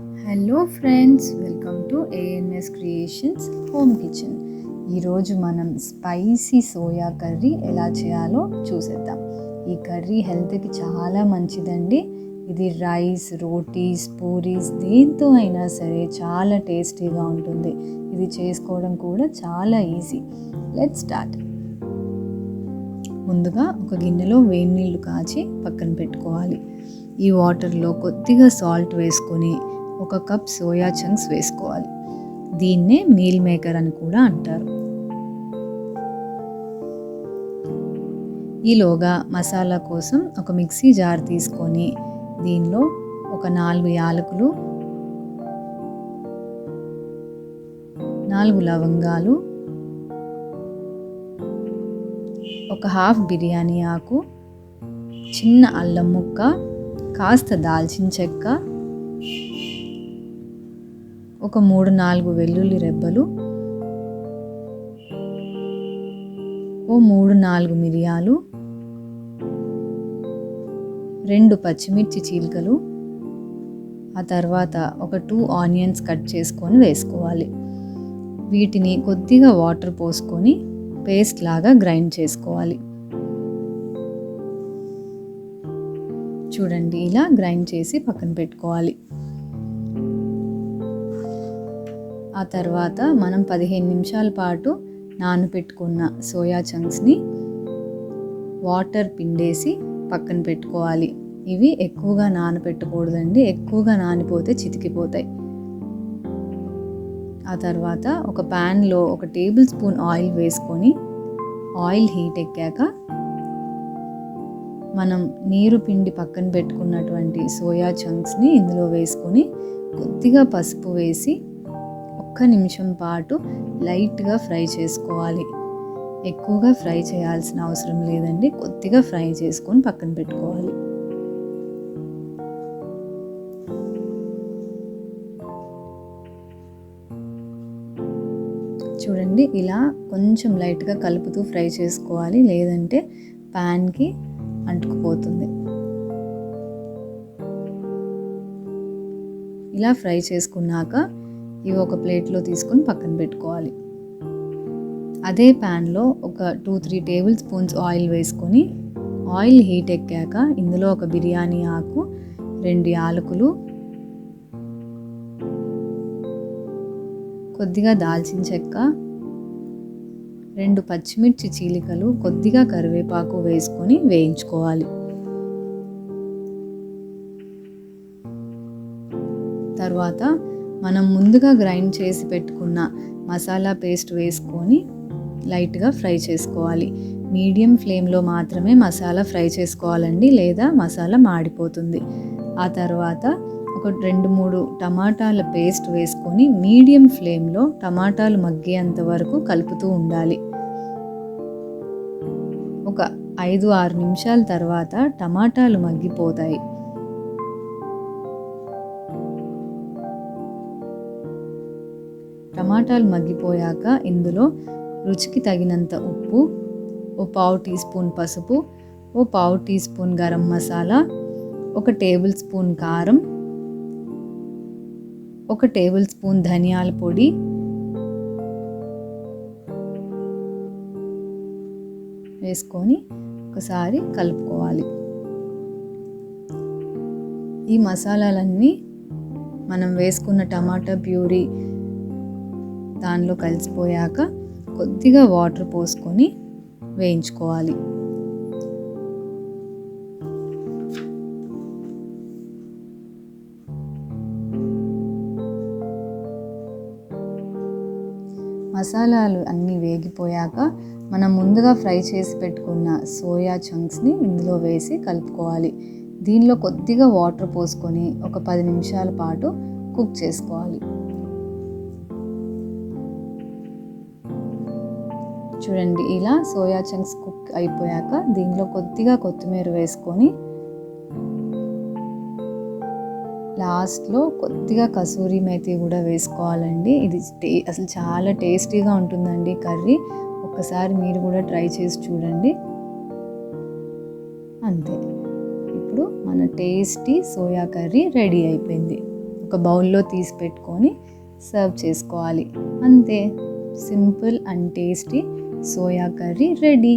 Hello friends welcome to ANS creations home kitchen ఈరోజు మనం spicy soya curry ఎలా చేయాలో చూసేద్దాం. ఈ కర్రీ హెల్త్కి చాలా మంచిదండి. ఇది రైస్ రోటీస్ పూరీస్ దేంతో అయినా సరే చాలా టేస్టీగా ఉంటుంది. ఇది చేసుకోవడం కూడా చాలా ఈజీ లెట్ స్టార్ట్ ముందుగా ఒక గిన్నెలో వేడి నీళ్ళు కాచి పక్కన పెట్టుకోవాలి. ఈ వాటర్లో కొద్దిగా సాల్ట్ వేసుకొని ఒక కప్ సోయా చంక్స్ వేసుకోవాలి. దీన్నే మీల్ మేకర్ అని కూడా అంటారు. ఈలోగా మసాలా కోసం ఒక మిక్సీ జార్ తీసుకొని దీనిలో ఒక నాలుగు యాలకులు నాలుగు లవంగాలు ఒక హాఫ్ బిర్యానీ ఆకు చిన్న అల్లం ముక్క కాస్త దాల్చిన చెక్క ఒక మూడు నాలుగు వెల్లుల్లి రెబ్బలు. ఓ మూడు నాలుగు మిరియాలు. రెండు పచ్చిమిర్చి చీలికలు. ఆ తర్వాత ఒక టూ ఆనియన్స్ కట్ చేసుకొని వేసుకోవాలి. వీటిని కొద్దిగా వాటర్ పోసుకొని పేస్ట్ లాగా గ్రైండ్ చేసుకోవాలి. చూడండి ఇలా గ్రైండ్ చేసి పక్కన పెట్టుకోవాలి. ఆ తర్వాత మనం పదిహేను నిమిషాల పాటు నానబెట్టుకున్న సోయా చంక్స్ని వాటర్ పిండేసి పక్కన పెట్టుకోవాలి. ఇవి ఎక్కువగా నానబెట్టకూడదండి ఎక్కువగా నానిపోతే చితికిపోతాయి. ఆ తర్వాత ఒక ప్యాన్లో ఒక టేబుల్ స్పూన్ ఆయిల్ వేసుకొని ఆయిల్ హీట్ ఎక్కాక మనం నీరు పిండి పక్కన పెట్టుకున్నటువంటి సోయా చంక్స్ని ఇందులో వేసుకొని కొద్దిగా పసుపు వేసి ఒక్క నిమిషం పాటు లైట్గా ఫ్రై చేసుకోవాలి. ఎక్కువగా ఫ్రై చేయాల్సిన అవసరం లేదండి. కొద్దిగా ఫ్రై చేసుకొని పక్కన పెట్టుకోవాలి. చూడండి ఇలా కొంచెం లైట్గా కలుపుతూ ఫ్రై చేసుకోవాలి. లేదంటే ప్యాన్కి అంటుకుపోతుంది. ఇలా ఫ్రై చేసుకున్నాక ఇవి ఒక ప్లేట్లో తీసుకొని పక్కన పెట్టుకోవాలి. అదే ప్యాన్లో ఒక two three table spoons oil వేసుకొని ఆయిల్ హీట్ ఎక్కాక ఇందులో ఒక బిర్యానీ ఆకు రెండు యాలకులు కొద్దిగా దాల్చిన చెక్క రెండు పచ్చిమిర్చి చీలికలు కొద్దిగా కరివేపాకు వేసుకొని వేయించుకోవాలి. తర్వాత మనం ముందుగా గ్రైండ్ చేసి పెట్టుకున్న మసాలా పేస్ట్ వేసుకొని లైట్గా ఫ్రై చేసుకోవాలి. మీడియం ఫ్లేమ్లో మాత్రమే మసాలా ఫ్రై చేసుకోవాలండి లేదా మసాలా మాడిపోతుంది. ఆ తర్వాత ఒక రెండు మూడు టమాటాల పేస్ట్ వేసుకొని మీడియం ఫ్లేమ్లో టమాటాలు మగ్గేంత వరకు కలుపుతూ ఉండాలి. ఒక ఐదు ఆరు నిమిషాల తర్వాత టమాటాలు మగ్గిపోతాయి. టమాటాలు మగ్గిపోయాక ఇందులో రుచికి తగినంత ఉప్పు ఓ పావు టీ స్పూన్ పసుపు ఓ పావు టీ స్పూన్ గరం మసాలా ఒక టేబుల్ స్పూన్ కారం ఒక టేబుల్ స్పూన్ ధనియాల పొడి వేసుకొని ఒకసారి కలుపుకోవాలి. ఈ మసాలాలన్నీ మనం వేసుకున్న టమాటా ప్యూరీ దానిలో కలిసిపోయాక కొద్దిగా వాటర్ పోసుకొని వేయించుకోవాలి. మసాలాలు అన్నీ వేగిపోయాక మనం ముందుగా ఫ్రై చేసి పెట్టుకున్న సోయా చంక్స్ని ఇందులో వేసి కలుపుకోవాలి. దీనిలో కొద్దిగా వాటర్ పోసుకొని ఒక పది నిమిషాల పాటు కుక్ చేసుకోవాలి. చూడండి ఇలా సోయా చంక్స్ కుక్ అయిపోయాక దీనిలో కొద్దిగా కొత్తిమీర వేసుకొని లాస్ట్లో కొద్దిగా కసూరి మేతి కూడా వేసుకోవాలండి. ఇది టే అసలు చాలా టేస్టీగా ఉంటుందండి కర్రీ. ఒక్కసారి మీరు కూడా ట్రై చేసి చూడండి. అంతే. ఇప్పుడు మన టేస్టీ సోయా కర్రీ రెడీ అయిపోయింది. ఒక బౌల్లో తీసి పెట్టుకొని సర్వ్ చేసుకోవాలి. అంతే. Simple and tasty. Soya curry ready